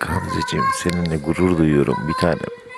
Gamzeciğim seninle gurur duyuyorum bir tanem.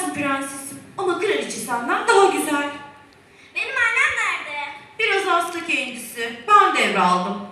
Haklısın prensesim ama kraliçe senden daha güzel. Benim annem nerede? Biraz hasta kendisi. Ben devraldım.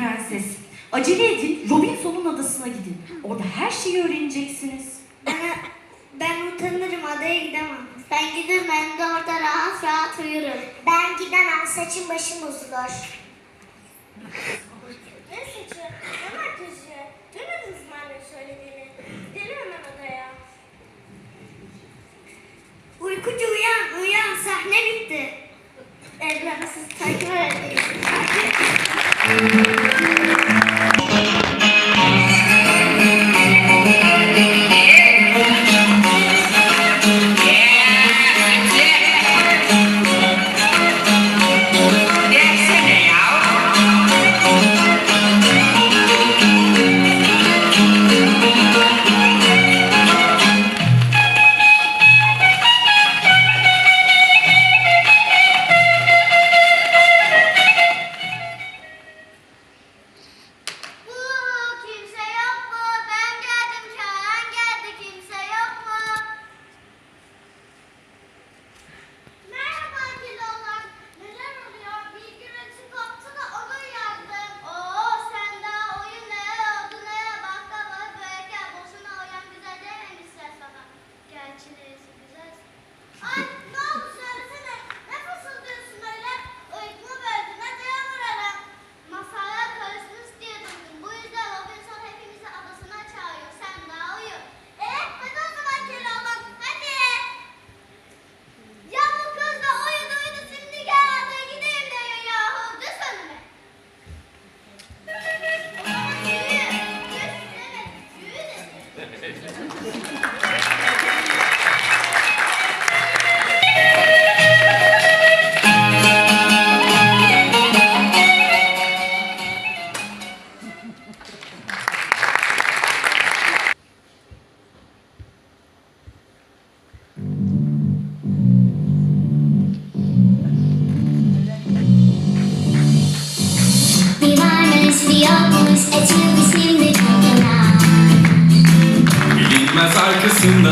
prenses. Acele edin, Robinson'un adasına gidin. Orada her şeyi öğreneceksiniz. Ben, ben utanırım, adaya gidemem. Ben giderim, ben de orada rahat rahat uyurum. Ben gidemem, saçım başım uzulur. Ne saçı? Ne makyajı? Duymadınız mı annem söylediğini? Gidelim hemen. Uykucu uyan, uyan. Sahne bitti. Evren takip edin. Esse não.